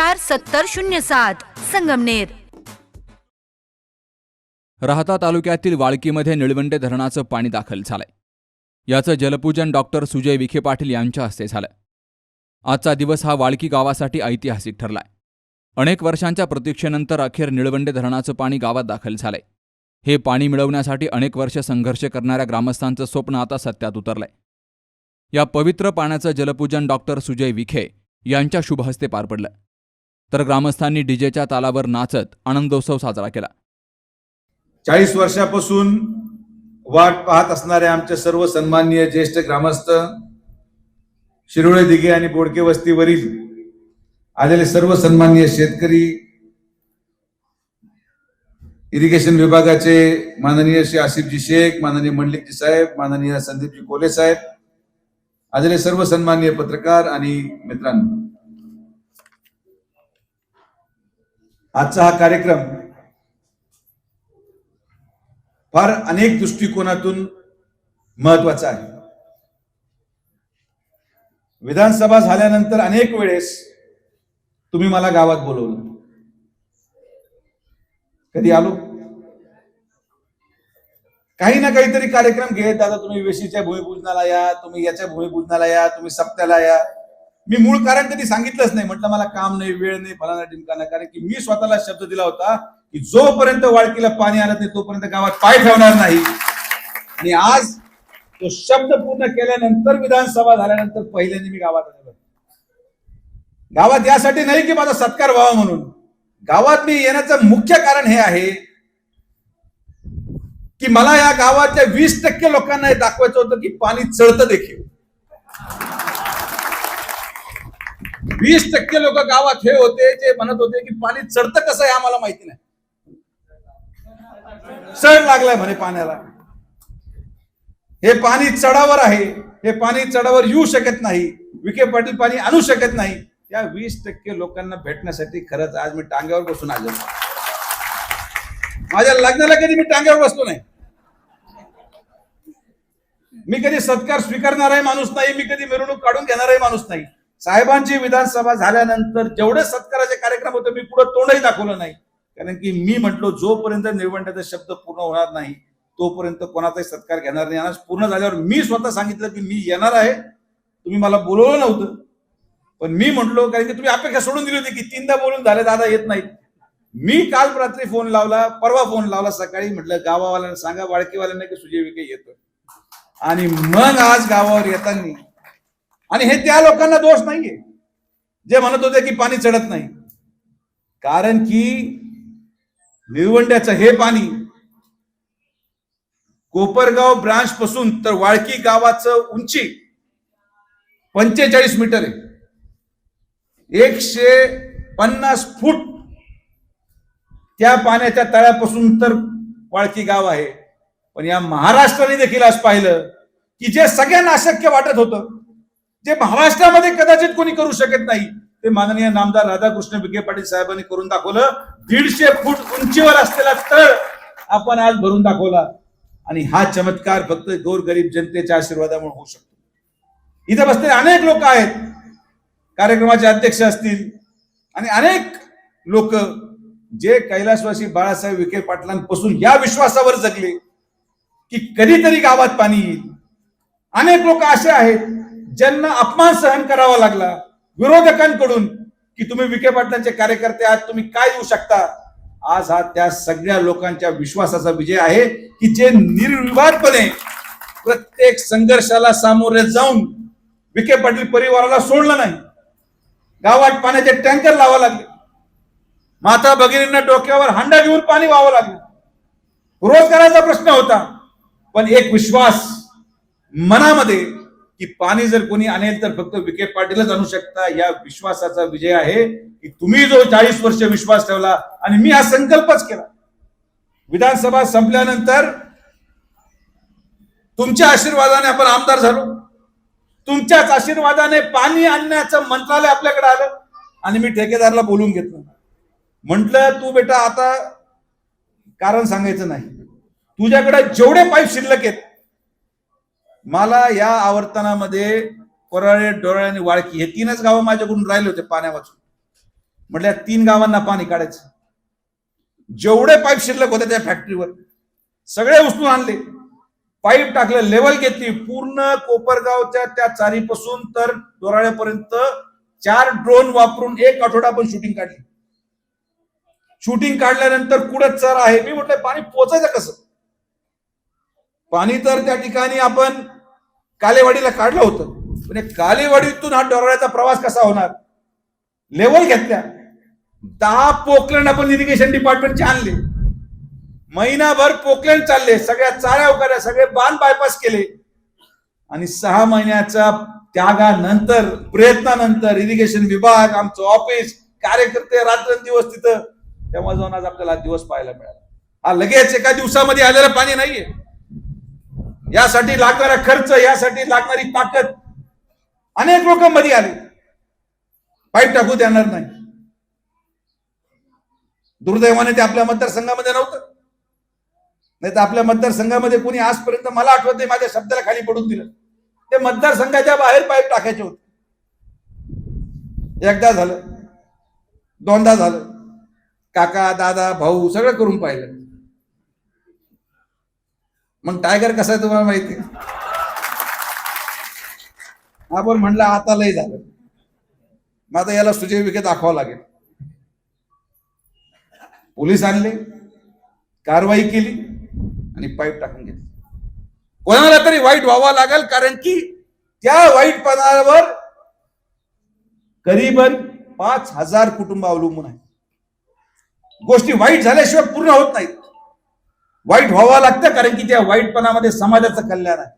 चार सत्तर शून्य सात संगमनेर. राहता तालुक्यातील वाळकीमध्ये निळवंडे धरणाचं पाणी दाखल झालंय. याचं जलपूजन डॉक्टर सुजय विखे पाटील यांच्या हस्ते झालं. आजचा दिवस हा वाळकी गावासाठी ऐतिहासिक ठरलाय. अनेक वर्षांच्या प्रतीक्षेनंतर अखेर निळवंडे धरणाचं पाणी गावात दाखल झालंय. हे पाणी मिळवण्यासाठी अनेक वर्ष संघर्ष करणाऱ्या ग्रामस्थांचं स्वप्न आता सत्यात उतरलंय. या पवित्र पाण्याचं जलपूजन डॉक्टर सुजय विखे यांच्या शुभहस्ते पार पडलं. तर ग्रामस्थांनी डीजेच्या तालावर नाचत आनंदोत्सव साजरा केला. चाळीस वर्षापासून वाट पाहत असणारे आमचे सर्व सन्माननीय ज्येष्ठ ग्रामस्थ शिरोळे दिघे आणि बोडके वस्तीवरील आलेले सर्व सन्माननीय शेतकरी इरिगेशन विभागाचे माननीय श्री आसिफजी शेख माननीय मंडलिकजी साहेब माननीय संदीपजी कोले साहेब आलेले सर्व सन्माननीय पत्रकार आणि मित्रांनो. आजचा हा कार्यक्रम फार अनेक दृष्टिकोनातून महत्त्वाचा आहे. विधानसभा झाल्यानंतर अनेक वेळेस तुम्ही मला गावात बोलवलं. कधी आलो? काही ना काहीतरी कार्यक्रम घेत आता तुम्ही वेशीच्या भूमिपूजनाला या तुम्ही याच्या भूमिपूजनाला या तुम्ही सप्त्याला या. मी मूळ कारण कधी सांगितलंच नाही. म्हटलं मला काम नाही वेळ नाही फलाना टिमकाना कारण की मी स्वतःला शब्द दिला होता की जोपर्यंत वाळकीला पाणी आणत नाही तोपर्यंत गावात पाय ठेवणार नाही. आणि आज तो शब्द पूर्ण केल्यानंतर विधानसभा झाल्यानंतर पहिल्यांदा मी गावात आलेलो गावात यासाठी नाही की माझा सत्कार व्हावा म्हणून. गावात मी येण्याचं मुख्य कारण हे आहे की मला या गावातल्या वीस टक्के लोकांना हे दाखवायचं होतं की पाणी चढतं देखील. वीस टक्के लोक गावात हे होते जे म्हणत होते की पाणी चढतं कसं आहे आम्हाला माहिती नाही. चढ लागलाय म्हणे पाण्याला. हे पाणी चढावर आहे हे पाणी चढावर येऊ शकत नाही विखे पाटील पाणी आणू शकत नाही. या वीस टक्के लोकांना भेटण्यासाठी खरंच आज मी टांग्यावर बसून आलो. माझ्या लग्नाला कधी मी टांग्यावर बसलो नाही. मी कधी सत्कार स्वीकारणाराही माणूस नाही मी कधी मिरवणूक काढून घेणाराही माणूस नाही. साहेबांची विधानसभा झाल्यानंतर जेवढे सत्काराचे कार्यक्रम होते मी पुढे तोंडही दाखवलं नाही. कारण की मी म्हटलो जोपर्यंत निळवंड्याचा शब्द पूर्ण होणार नाही तोपर्यंत कोणाचाही सत्कार घेणार नाही. आणि पूर्ण झाल्यावर मी स्वतः सांगितलं की मी येणार आहे. तुम्ही मला बोलवलं नव्हतं. पण मी म्हटलो कारण की तुम्ही अपेक्षा सोडून दिली होती की तीनदा बोलून झाले दादा येत नाहीत. मी काल रात्री फोन लावला परवा फोन लावला सकाळी. म्हटलं गावावाल्यांना सांगा वाळकीवाल्यांना की सुजय विखे येतो आणि मग आज गावावर येताना आणि हे त्या लोकांना दोष नाहीये. जे म्हणत होते की पाणी चढत नाही. कारण की निळवंड्याचं हे पाणी कोपरगाव ब्रांच पासून तर वाळकी गावाचं उंची पंचेचाळीस मीटर आहे. एकशे पन्नास फूट त्या पाण्याच्या तळ्यापासून तर वाळकी गाव आहे. पण या महाराष्ट्राने देखील आज पाहिलं की जे सगळ्यांना अशक्य वाटत होतं जे महाराष्ट्रामध्ये कदाचित कोणी करू शकत नाही ते माननीय नामदार राधाकृष्ण विखे पाटील साहेबांनी करून दाखवलं. दीडशे फूट उंचीवर असलेला तळ आपण आज भरून दाखवला. आणि हा चमत्कार फक्त गोरगरीब जनतेच्या आशीर्वादामुळे होऊ शकतो. इथे बसलेले अनेक लोक आहेत. कार्यक्रमाचे अध्यक्ष असतील. आणि अनेक लोक जे कैलासवासी बाळासाहेब विखे पाटलांपासून या विश्वासावर जगले की कधीतरी गावात पाणी येईल. अनेक लोक असे आहेत. ज्यांना अपमान सहन करावा लागला विरोधकांकडून की तुम्ही विखे पाटलांचे कार्यकर्ते आहात तुम्ही काय येऊ शकता? आज हा त्या सगळ्या लोकांच्या विश्वासाचा विजय आहे की जे निर्विवादपणे प्रत्येक संघर्षाला सामोरे जाऊन विखे पाटील परिवाराला सोडलं नाही गावात पाण्याचे टँकर लावा लागले माता भगिनींना डोक्यावर हांडा घेऊन पाणी व्हावं लागलं. रोजगाराचा प्रश्न होता पण एक विश्वास मनामध्ये की पाणी जर कोणी आणेल तर फक्त विखे पाटीलच आणू शकता. या विश्वासाचा विजय आहे की तुम्ही जो चाळीस वर्ष विश्वास ठेवला आणि मी हा संकल्पच केला. विधानसभा संपल्यानंतर तुमच्या आशीर्वादाने आपण आमदार झालो. तुमच्याच आशीर्वादाने पाणी आणण्याचं मंत्रालय आपल्याकडे आलं आणि मी ठेकेदारला बोलून घेतलं. म्हटलं तू बेटा आता कारण सांगायचं नाही. तुझ्याकडे जेवढे पाईप शिल्लक आहेत मला या आवर्तनामध्ये कोराळे डोराळे आणि वाळकी हे तीनच गावं माझ्याकडून राहिले होते पाण्या वाचून तीन गावांना पाणी काढायचं. जेवढे पाईप शिल्लक होते त्या फॅक्टरीवर सगळे उचलून आणले. पाईप टाकलं लेवल घेतली. पूर्ण कोपरगावच्या त्या चारीपासून तर दोराळ्यापर्यंत चार ड्रोन वापरून एक आठवडा आपण शूटिंग काढली. शूटिंग काढल्यानंतर कुठं चर आहे? मी म्हटलं पाणी पोचायचं कसं? पाणी तर त्या ठिकाणी आपण कालेवाडीला काढलं होतं. म्हणजे कालेवाडीतून हा डोराळ्याचा प्रवास कसा होणार? लेवल घेतल्या. दहा पोकलंड आपण इरिगेशन डिपार्टमेंटचे आणले. महिनाभर पोकलंड चालले. सगळ्या चाळ्या उकाऱ्या सगळे बांध बायपास केले. आणि सहा महिन्याच्या त्यागानंतर प्रयत्नानंतर इरिगेशन विभाग आमचं ऑफिस कार्यकर्ते रात्रंदिवस तिथं. तेव्हा जाऊन आज आपल्याला दिवस पाहायला मिळाला. हा लगेच एका दिवसामध्ये आलेलं पाणी नाहीये. यासाठी लागणारा खर्च यासाठी लागणारी ताकद. अनेक लोक मध्ये आले. पाईप टाकू देणार नाही. दुर्दैवाने ते आपल्या मतदारसंघामध्ये नव्हतं. नाही तर आपल्या मतदारसंघामध्ये कोणी आजपर्यंत मला आठवत नाही माझ्या शब्दाला खाली पडून दिलं. ते मतदारसंघाच्या बाहेर पाईप टाकायचे होते. एकदा झालं. दोनदा झालं. काका दादा भाऊ सगळं करून पाहिलं. मग टायगर कसा आहे तुम्हाला माहिती? आपण म्हणलं आता लय झालं. मग आता याला सुजय विखे दाखवावं लागेल. पोलीस आणले कारवाई केली आणि पाईप टाकून घेतली. कोणाला तरी वाईट व्हावा लागेल कारण की त्या वाईटपणावर करीबन पाच हजार कुटुंब अवलंबून आहे. गोष्टी वाईट झाल्याशिवाय पूर्ण होत नाहीत. वाईट व्हावं लागतं कारण की त्या वाईटपणामध्ये समाजाचं कल्याण आहे.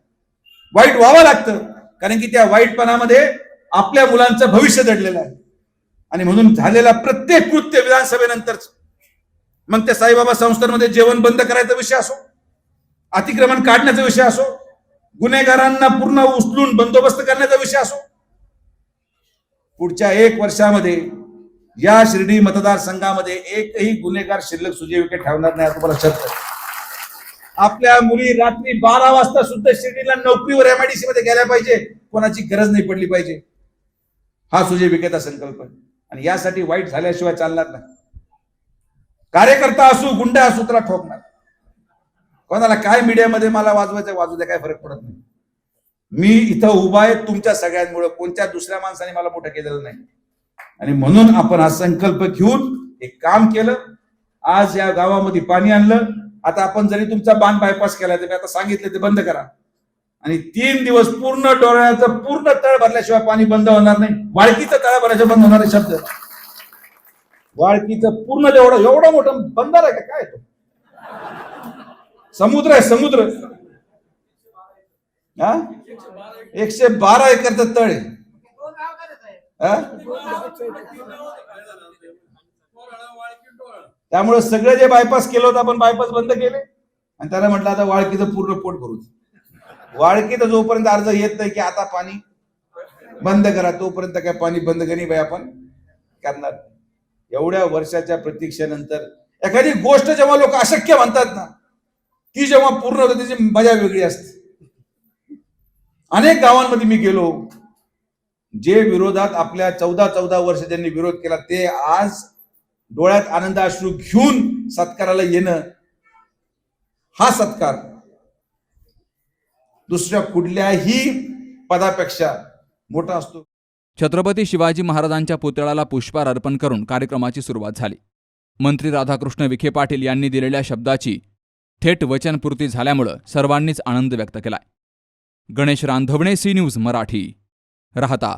वाईट व्हावं लागतं कारण की त्या वाईटपणामध्ये आपल्या मुलांचं भविष्य दडलेलं आहे. आणि म्हणून झालेला प्रत्येक कृत्य विधानसभेनंतरच मग त्या साईबाबा संस्थांमध्ये जेवण बंद करायचा विषय असो अतिक्रमण काढण्याचा विषय असो गुन्हेगारांना पूर्ण उचलून बंदोबस्त करण्याचा विषय असो पुढच्या एक वर्षामध्ये या शिर्डी मतदारसंघामध्ये एकही गुन्हेगार शिल्लक सुजय ठेवणार नाही असं तुम्हाला शब्द आपल्या मुली रात्री बारा वाजता सुद्धा शिर्डीला नोकरीवर एमआयडीसी मध्ये गेल्या पाहिजे. कोणाची गरज नाही पडली पाहिजे. हा सुजय विकेचा संकल्प आणि यासाठी वाईट झाल्याशिवाय चालणार नाही. कार्यकर्ता असू गुंड असू त्याला ठोकणार. कोणाला काय मीडियामध्ये मला वाजवायचं वाजू द्या काय फरक पडत नाही. मी इथं उभा आहे तुमच्या सगळ्यांमुळे. कोणत्या दुसऱ्या माणसाने मला मोठं केलेलं नाही. आणि म्हणून आपण हा संकल्प घेऊन हे काम केलं. आज या गावामध्ये पाणी आणलं. आता आपण जरी तुमचा बांध बायपास केला तर मी आता सांगितलं ते बंद करा. आणि तीन दिवस पूर्ण डोळ्याचं पूर्ण तळ भरल्याशिवाय पाणी बंद होणार नाही. वाळकीचं तळ भरल्याशिवाय बंद होणार शब्द. वाळकीचं पूर्ण जेवढं एवढं मोठं बंदर आहे का? काय तो? समुद्र आहे समुद्र. हा? एकशे बारा एकरचं तळ आहे. हा? त्यामुळे सगळे जे बायपास केलं होतं आपण बायपास बंद केले. आणि त्याला म्हटलं आता वाळकीचं पूर्ण पोट भरू वाळकीत जोपर्यंत अर्ज येत नाही की आता पाणी बंद करा तोपर्यंत काय पाणी बंद करी बाई आपण? करणार एवढ्या वर्षाच्या प्रतीक्षेनंतर एखादी गोष्ट जेव्हा लोक अशक्य म्हणतात ना ती जेव्हा पूर्ण होते त्याची मजा वेगळी असते. अनेक गावांमध्ये मी गेलो. जे विरोधात आपल्या चौदा चौदा वर्ष ज्यांनी विरोध केला ते आज डोळ्यात आनंद अश्रू घेऊन सत्काराला येणं हा सत्कार. दुसऱ्या कुठल्याही पदापेक्षा मोठा असतो. छत्रपती शिवाजी महाराजांच्या पुतळ्याला पुष्पार अर्पण करून कार्यक्रमाची सुरुवात झाली. मंत्री राधाकृष्ण विखे पाटील यांनी दिलेल्या शब्दाची थेट वचनपूर्ती झाल्यामुळं सर्वांनीच आनंद व्यक्त केलाय. Ganesh Randhavane C news Marathi. राहता.